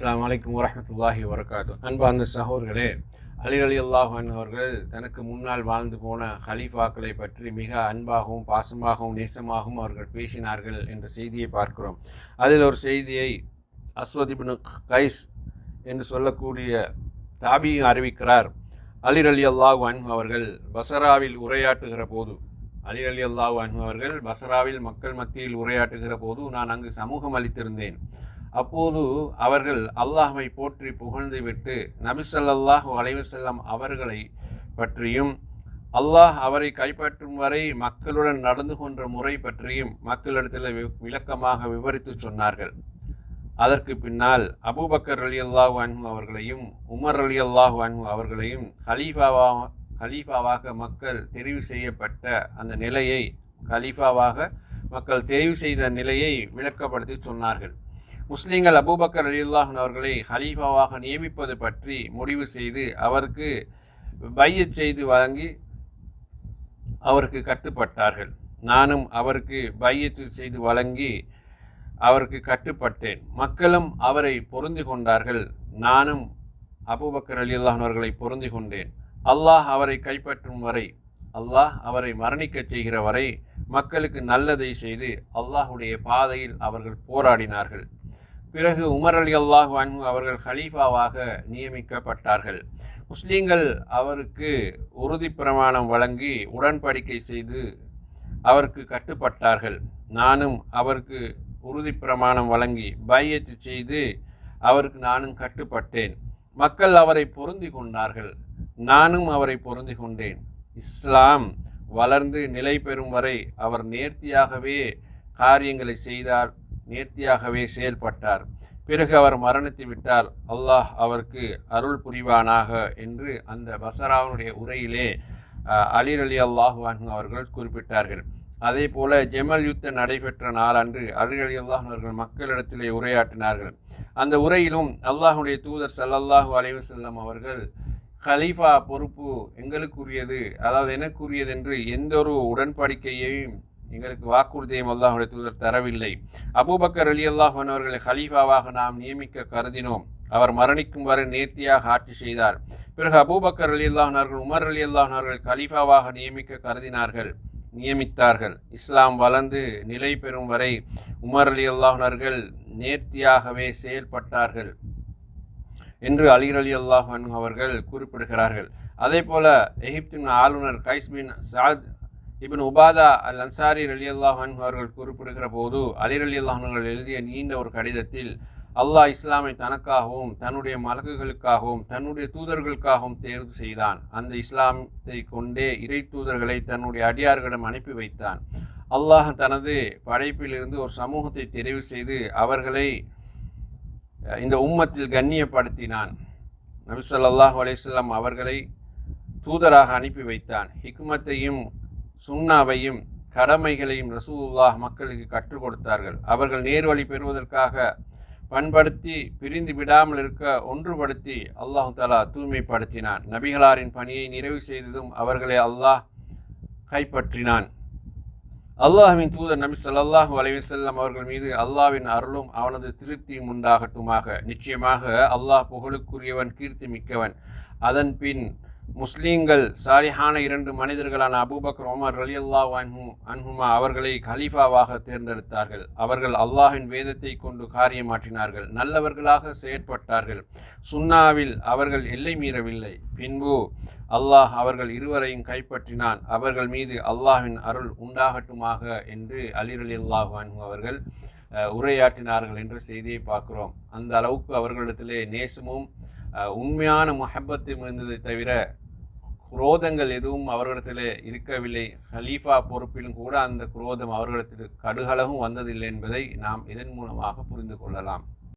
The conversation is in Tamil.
அஸ்லாம் வலைக்கம் வரமத்துல்லாஹி வரகாத்து அன்பார்ந்த சகோதரர்களே அலி அலி அல்லாஹ் அவர்கள் தனக்கு முன்னால் வாழ்ந்து போன ஹலீஃபாக்களை பற்றி மிக அன்பாகவும் பாசமாகவும் நேசமாகவும் அவர்கள் பேசினார்கள் என்ற செய்தியை பார்க்கிறோம். அதில் ஒரு செய்தியை அஸ்வதிபின் கைஸ் என்று சொல்லக்கூடிய தாபியும் அறிவிக்கிறார். அலி அலி அல்லாஹ் அன்பு அவர்கள் பசராவில் உரையாட்டுகிற போது அலி அலி அல்லாஹ் அன்பு அவர்கள் பசராவில் மக்கள் மத்தியில் உரையாற்றுகிற போது நான் அங்கு சமூகம் அளித்திருந்தேன். அப்போது அவர்கள் அல்லாஹை போற்றி புகழ்ந்துவிட்டு நபிசல்லாஹு அலைவசல்லம் அவர்களை பற்றியும் அல்லாஹ் அவரை கைப்பற்றும் வரை மக்களுடன் நடந்து கொன்ற முறை பற்றியும் மக்களிடத்தில் விளக்கமாக விவரித்து சொன்னார்கள். அதற்கு பின்னால் அபூபக்கர் அலி அல்லாஹு அன்ஹு அவர்களையும் உமர் அலி அல்லாஹு அன்ஹு அவர்களையும் ஹலீஃபாவாக ஹலீஃபாவாக மக்கள் தெரிவு செய்யப்பட்ட அந்த நிலையை கலீஃபாவாக மக்கள் தெரிவு செய்த நிலையை விளக்கப்படுத்தி சொன்னார்கள். முஸ்லீம்கள் அபூபக்கர் அலியுல்லாஹன் அவர்களை ஹலீஃபாவாக நியமிப்பது பற்றி முடிவு செய்து அவருக்கு பையச் செய்து வழங்கி அவருக்கு கட்டுப்பட்டார்கள். நானும் அவருக்கு பையத்து செய்து வழங்கி அவருக்கு கட்டுப்பட்டேன். மக்களும் அவரை பொருந்து கொண்டார்கள். நானும் அபூபக்கர் அலியுல்லாஹன் அவர்களை பொருந்து கொண்டேன். அல்லாஹ் அவரை கைப்பற்றும் வரை அல்லாஹ் அவரை மரணிக்கச் செய்கிற வரை மக்களுக்கு நல்லதை செய்து அல்லாஹுடைய பாதையில் அவர்கள் போராடினார்கள். பிறகு உமர் அலி அல்லாஹ் அன்ஹு அவர்கள் ஹலீஃபாவாக நியமிக்கப்பட்டார்கள். முஸ்லீம்கள் அவருக்கு உறுதி பிரமாணம் வழங்கி உடன்படிக்கை செய்து அவருக்கு கட்டுப்பட்டார்கள். நானும் அவருக்கு உறுதி பிரமாணம் வழங்கி பையத்து செய்து அவருக்கு நானும் கட்டுப்பட்டேன். மக்கள் அவரை பொருந்தி கொண்டார்கள். நானும் அவரை பொருந்தி கொண்டேன். இஸ்லாம் வளர்ந்து நிலை பெறும் வரை அவர் நேர்த்தியாகவே காரியங்களை செய்தார். நேர்த்தியாகவே செயல்பட்டார். பிறகு அவர் மரணித்து விட்டார் அல்லாஹ் அவருக்கு அருள் புரிவானாக என்று அந்த பசராவுடைய உரையிலே அலிர் அலி அல்லாஹு அவர்கள் குறிப்பிட்டார்கள். அதே போல ஜெமல் யுத்தம் நடைபெற்ற நாளன்று அலிர் அலி அல்லாஹ் அவர்கள் மக்களிடத்திலே உரையாற்றினார்கள். அந்த உரையிலும் அல்லாஹுடைய தூதர் ஸல்லல்லாஹு அலைஹி வஸல்லம் அவர்கள் கலீஃபா பொறுப்பு எங்களுக்குரியது அதாவது எனக்குரியது என்று எந்த ஒரு உடன்படிக்கையையும் எங்களுக்கு வாக்குறுதியும் அல்லாஹுடைய தூதர் தரவில்லை. அபூபக்கர் அலி அல்லாஹன் அவர்களை ஹலீஃபாவாக நாம் நியமிக்க கருதினோம். அவர் மரணிக்கும் வரை நேர்த்தியாக ஆட்சி செய்தார். பிறகு அபூபக்கர் அலி அல்லாஹன் உமர் அலி அல்லாஹன் அவர்கள் கலீஃபாவாக நியமிக்க கருதினார்கள். நியமித்தார்கள். இஸ்லாம் வளர்ந்து நிலை பெறும் வரை உமர் அலி அல்லாஹன் நேர்த்தியாகவே செயல்பட்டார்கள் என்று அலிர் அலி அல்லாஹன் அவர்கள் குறிப்பிடுகிறார்கள். அதே போல எகிப்தின் ஆளுநர் கைஸ்மின் சாத் இபின் உபாதா அல் அன்சாரி அலி அல்லாஹன் அவர்கள் குறிப்பிடுகிற போது அலி அலி அல்லாஹர்கள் எழுதிய நீண்ட ஒரு கடிதத்தில் அல்லாஹ் இஸ்லாமை தனக்காகவும் தன்னுடைய மலக்குகளுக்காகவும் தன்னுடைய தூதர்களுக்காகவும் தேர்வு செய்தான். அந்த இஸ்லாமத்தை கொண்டே இறை தூதர்களை தன்னுடைய அடியார்களிடம் அனுப்பி வைத்தான். அல்லாஹ் தனது படைப்பிலிருந்து ஒரு சமூகத்தை தெரிவு செய்து அவர்களை இந்த உம்மத்தில் கண்ணியப்படுத்தினான். நபி ஸல்லல்லாஹு அவர்களை தூதராக அனுப்பி வைத்தான். ஹிக்மத்தையும் சுண்ணாவையும் கடமைகளையும் ரசூலுல்லாஹ் மக்களுக்கு கற்றுக் கொடுத்தார்கள். அவர்கள் நேர்வழி பெறுவதற்காக பண்படுத்தி பிரிந்து விடாமல் இருக்க ஒன்றுபடுத்தி அல்லாஹு தலா தூய்மைப்படுத்தினான். நபிகளாரின் பணியை நிறைவு செய்ததும் அவர்களை அல்லாஹ் கைப்பற்றினான். அல்லாஹுவின் தூதர் நபி சல்லாஹூ அலைவசல்லம் அவர்கள் மீது அல்லாஹ்வின் அருளும் அவனது திருப்தியும் உண்டாகட்டுமாக. நிச்சயமாக அல்லாஹ் புகழுக்குரியவன் கீர்த்தி மிக்கவன். அதன் பின் முஸ்லீம்கள் சாலிஹான இரண்டு மனிதர்களான அபூபக்கர் உமர் ரலியல்லாஹு அன்ஹு அன்ஹுமா அவர்களை கலீஃபாவாக தேர்ந்தெடுத்தார்கள். அவர்கள் அல்லாஹின் வேதத்தை கொண்டு காரியமாற்றினார்கள். நல்லவர்களாக செயற்பட்டார்கள். சுன்னாவில் அவர்கள் எல்லை மீறவில்லை. பின்பு அல்லாஹ் அவர்கள் இருவரையும் கைப்பற்றினான். அவர்கள் மீது அல்லாஹின் அருள் உண்டாகட்டுமாக என்று அலி ரலியல்லாஹு அன்ஹு அவர்கள் உரையாற்றினார்கள் என்ற செய்தியை பார்க்கிறோம். அந்த அளவுக்கு அவர்களிடத்திலே நேசமும் உண்மையான முஹப்பத்தும் இருந்ததை தவிர குரோதங்கள் எதுவும் அவர்களிடத்தில் இருக்கவில்லை. ஹலீஃபா பொறுப்பிலும் கூட அந்த குரோதம் அவர்களிடத்தில் கடுகளவும் வந்ததில்லை என்பதை நாம் இதன் மூலமாக புரிந்து கொள்ளலாம்.